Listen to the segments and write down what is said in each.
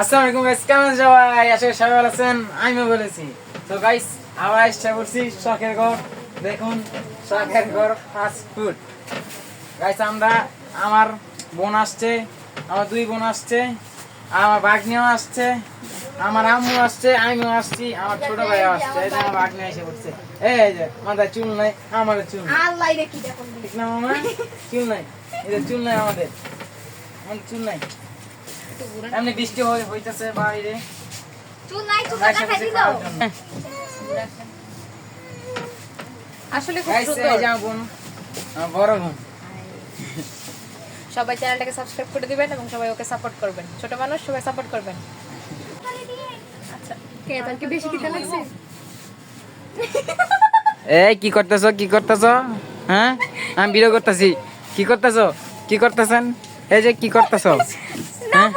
আসসালামু আলাইকুম গাইস কেমন সবাই? আশা করি সবাই ভালো আছেন আমিও বলেছি তো গাইস আবার চেষ্টা করছি শখের ঘর। দেখুন শখের ঘর ফাস্ট ফুড গাইস আমরা আমার বোন আসছে আমার দুই বোন আসছে আমার বাগনিও আসছে আমার আম্মু আসছে আমিও আসছি আমার ছোট ভাই আসছে এই যে আমার বাগনি এসে পড়ছে। এই যে মাথায় চুল নাই আমাদের চুল নাই। ঠিক না মামা? চুল নাই। এই যে চুল নাই আমাদের। আমাদের চুল নাই। এমনি বৃষ্টি হইতেছে বাইরে। আসলে বড় বোন। সবাই চ্যানেলটাকে সাবস্ক্রাইব করে দিবেন এবং সবাই ওকে সাপোর্ট করবেন। ছোট মানুষ সবাই সাপোর্ট করবেন। আচ্ছা এই কি করতেছ কি করতেছ? হ্যাঁ? আমি ভিডিও করতেছি। কি করতেছ? কি করতেছেন? এই যে কি করতেছ? হ্যাঁ?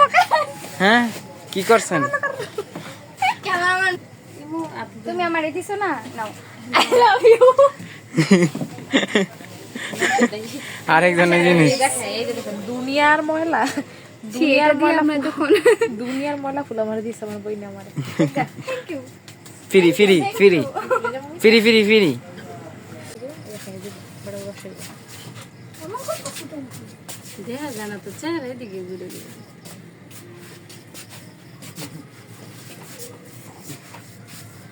হ্যাঁ? কি করছেন? তুমি আমার দিছো না? নাও। আই লাভ ইউ আরেকজনের জিনিস যে দেখেন দুনিয়ার ময়লা দুনিয়ার ময়লা দেখুন দুনিয়ার ময়লা ফুল আমার দিছে আমার বই না আমার free free free. Free free free. দেখা জানা তো চেহারা এদিকে ঘুরে ঘুরে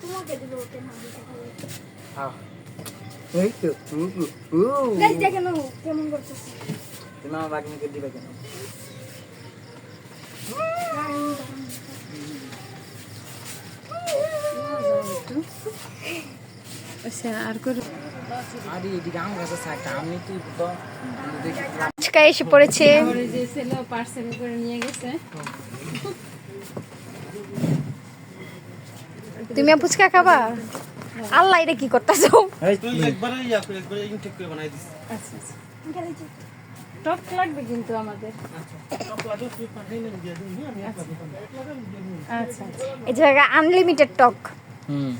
তোমাকে দিল ওকে না হ্যাঁ। এই তো। গাইস দেখেন ও কেমন করতেছে। তুমি আমার বাগনিকে দিবে কেন? আচ্ছা আর করে। আরে এদিকে আম গাছ আছে একটা আমি তুই তো এসে পড়েছে। পার্সেল করে নিয়ে গেছে। তুমি ফুচকা খাবা? আল্লাহ এটা কি করতেছো? তুই একবারে করে একবারে করে বানাই দিস। আচ্ছা আচ্ছা। টক লাগবে কিন্তু আমাদের। আচ্ছা এই জায়গা আনলিমিটেড টক। হুম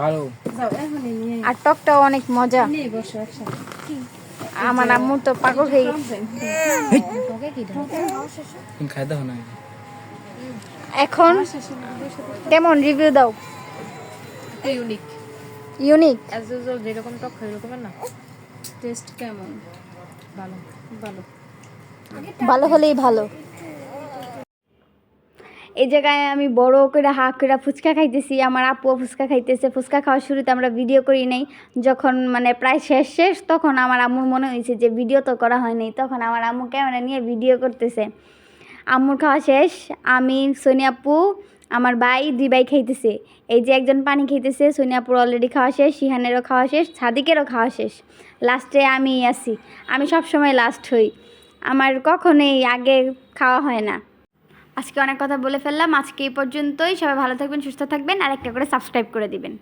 ভালো। আর টকটাও অনেক মজা। আমার আম্মু তো পাগল হয়ে না? এখন কেমন রিভিউ দাও। ইউনিক ইউনিক অ্যাজ ইউজুয়াল যেরকম টক হয় এরকমের না। টেস্ট কেমন? ভালো। ভালো। ভালো হলেই ভালো। এই জায়গায় আমি বড় করে হাঁ করে ফুচকা খাইতেছি আমার আপুও ফুচকা খাইতেছে। ফুচকা খাওয়ার শুরুতে আমরা ভিডিও করি নাই। যখন মানে প্রায় শেষ শেষ তখন আমার আম্মুর মনে হয়েছে যে ভিডিও তো করা হয়নি তখন আমার আম্মু ক্যামেরা নিয়ে ভিডিও করতেছে। আম্মুর খাওয়া শেষ, আমি সোনিয়াপু আমার ভাই দুই ভাই খাইতেছে। এই যে একজন পানি খাইতেছে সোনিয়াপুর অলরেডি খাওয়া শেষ সিহানেরও খাওয়া শেষ, সাদিকেরও খাওয়া শেষ। লাস্টে আমি আছি। আমি সব সময় লাস্ট হই। আমার কখনোই আগে খাওয়া হয় না। আজকে অনেক কথা বলে ফেললাম। আজকে এই পর্যন্তই। সবাই ভালো থাকবেন, সুস্থ থাকবেন। আর একটা করে সাবস্ক্রাইব করে দিবেন।